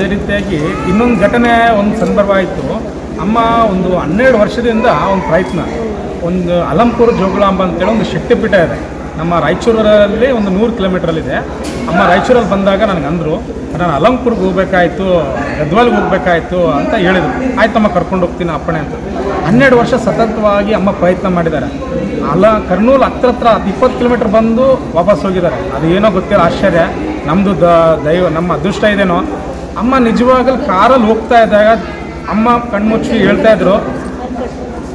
ಅದೇ ರೀತಿಯಾಗಿ ಇನ್ನೊಂದು ಘಟನೆ ಒಂದು ಸಂದರ್ಭ ಆಯಿತು. ಅಮ್ಮ ಒಂದು ಹನ್ನೆರಡು ವರ್ಷದಿಂದ ಒಂದು ಪ್ರಯತ್ನ. ಒಂದು ಅಲಂಪುರ ಜೋಗುಳಾಂಬ ಅಂತೇಳಿ ಒಂದು ಶಕ್ತಿಪೀಠ ಇದೆ. ನಮ್ಮ ರಾಯಚೂರಲ್ಲಿ ಒಂದು ನೂರು ಕಿಲೋಮೀಟ್ರಲ್ಲಿದೆ. ಅಮ್ಮ ರಾಯಚೂರಲ್ಲಿ ಬಂದಾಗ ನನಗೆ ಅಂದರು ನಾನು ಅಲಂಪುರ್ಗೆ ಹೋಗ್ಬೇಕಾಯ್ತು, ಗದ್ವಾಲ್ಗೆ ಹೋಗ್ಬೇಕಾಯ್ತು ಅಂತ ಹೇಳಿದರು. ಆಯ್ತಮ್ಮ ಕರ್ಕೊಂಡು ಹೋಗ್ತೀನಿ ಅಪ್ಪಣೆ ಅಂತ. ಹನ್ನೆರಡು ವರ್ಷ ಸತತವಾಗಿ ಅಮ್ಮ ಪ್ರಯತ್ನ ಮಾಡಿದ್ದಾರೆ. ಅಲ್ಲ ಕರ್ನೂಲ್ ಹತ್ರ ಹತ್ರ ಇಪ್ಪತ್ತು ಕಿಲೋಮೀಟ್ರ್ ಬಂದು ವಾಪಸ್ ಹೋಗಿದ್ದಾರೆ. ಅದು ಏನೋ ಗೊತ್ತಿಲ್ಲ, ಆಶ್ಚರ್ಯ. ನಮ್ಮದು ದೈವ, ನಮ್ಮ ಅದೃಷ್ಟ ಇದೇನೋ. ಅಮ್ಮ ನಿಜವಾಗಲೂ ಕಾರಲ್ಲಿ ಹೋಗ್ತಾ ಇದ್ದಾಗ ಅಮ್ಮ ಕಣ್ಮುಚ್ಚಿ ಹೇಳ್ತಾ ಇದ್ರು,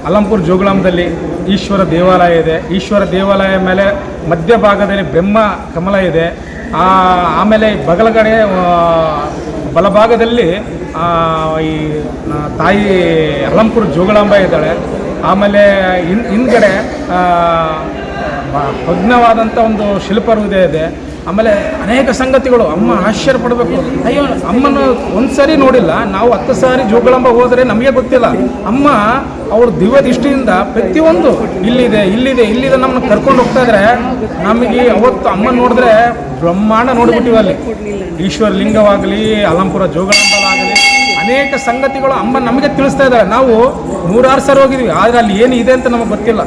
ಅಲಂಪುರ್ ಜೋಗುಳಾಮದಲ್ಲಿ ಈಶ್ವರ ದೇವಾಲಯ ಇದೆ. ಈಶ್ವರ ದೇವಾಲಯ ಮೇಲೆ ಮಧ್ಯಭಾಗದಲ್ಲಿ ಬ್ರಹ್ಮ ಕಮಲ ಇದೆ. ಆಮೇಲೆ ಬಗಲಗಡೆ ಬಲಭಾಗದಲ್ಲಿ ಈ ತಾಯಿ ಅಲಂಪುರ್ ಜೋಗುಳಾಂಬ ಇದ್ದಾಳೆ. ಆಮೇಲೆ ಹಿಂದ್ ಹಿಂದ್ಗಡೆ ಭಗ್ನವಾದಂಥ ಒಂದು ಶಿಲ್ಪರುದೆ ಇದೆ. ಆಮೇಲೆ ಅನೇಕ ಸಂಗತಿಗಳು, ಅಮ್ಮ ಆಶ್ಚರ್ಯ ಪಡಬೇಕು ಅಯ್ಯೋ, ಅಮ್ಮನ ಒಂದು ಸಾರಿ ನೋಡಿಲ್ಲ, ನಾವು ಹತ್ತು ಸಾರಿ ಜೋಗಳಂಬ ಹೋದರೆ ನಮಗೆ ಗೊತ್ತಿಲ್ಲ. ಅಮ್ಮ, ಅವ್ರ ದಿವ್ಯ ದೃಷ್ಟಿಯಿಂದ ಪ್ರತಿಯೊಂದು ಇಲ್ಲಿದೆ ಇಲ್ಲಿದೆ ಇಲ್ಲಿದೆ ನಮ್ಮನ್ನ ಕರ್ಕೊಂಡು ಹೋಗ್ತಾ ಇದ್ರೆ, ನಮಗೆ ಅವತ್ತು ಅಮ್ಮ ನೋಡಿದ್ರೆ ಬ್ರಹ್ಮಾಂಡ ನೋಡ್ಬಿಟ್ಟಿವಿ ಅಲ್ಲಿ. ಈಶ್ವರ ಲಿಂಗವಾಗಲಿ, ಅಲಂಪುರ ಜೋಗಳಂಬಲಾಗಲಿ, ಅನೇಕ ಸಂಗತಿಗಳು ಅಮ್ಮ ನಮಗೆ ತಿಳಿಸ್ತಾ ಇದ್ದಾರೆ. ನಾವು ನೂರಾರು ಸಾರಿ ಹೋಗಿದ್ವಿ, ಆದರೆ ಅಲ್ಲಿ ಏನು ಇದೆ ಅಂತ ನಮಗೆ ಗೊತ್ತಿಲ್ಲ.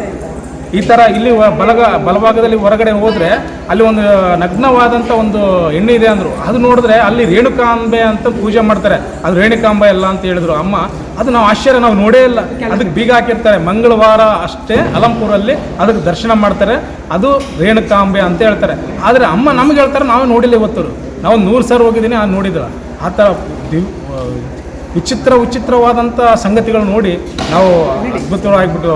ಈ ಥರ ಇಲ್ಲಿ ಬಲಗ ಬಲಭಾಗದಲ್ಲಿ ಹೊರಗಡೆ ಹೋದರೆ ಅಲ್ಲಿ ಒಂದು ನಗ್ನವಾದಂಥ ಒಂದು ಹೆಣ್ಣು ಇದೆ ಅಂದರು. ಅದು ನೋಡಿದ್ರೆ ಅಲ್ಲಿ ರೇಣುಕಾಂಬೆ ಅಂತ ಪೂಜೆ ಮಾಡ್ತಾರೆ. ಅದು ರೇಣುಕಾಂಬೆ ಅಲ್ಲ ಅಂತ ಹೇಳಿದ್ರು ಅಮ್ಮ. ಅದು ನಾವು ಆಶ್ಚರ್ಯ, ನಾವು ನೋಡೇ ಇಲ್ಲ. ಅದಕ್ಕೆ ಬೀಗ ಹಾಕಿರ್ತಾರೆ. ಮಂಗಳವಾರ ಅಷ್ಟೇ ಅಲಂಪುರಲ್ಲಿ ಅದಕ್ಕೆ ದರ್ಶನ ಮಾಡ್ತಾರೆ. ಅದು ರೇಣುಕಾಂಬೆ ಅಂತ ಹೇಳ್ತಾರೆ. ಆದರೆ ಅಮ್ಮ ನಮ್ಗೆ ಹೇಳ್ತಾರೆ, ನಾವು ನೋಡಿಲ್ಲ ಇವತ್ತು. ನಾವು ನೂರು ಸಾವಿರ ಹೋಗಿದ್ದೀನಿ ಅದು ನೋಡಿದ್ರ. ಆ ಥರ ವಿಚಿತ್ರ ವಿಚಿತ್ರವಾದಂಥ ಸಂಗತಿಗಳು ನೋಡಿ ನಾವು ಅದ್ಭುತವಾಗಿಬಿಟ್ಟು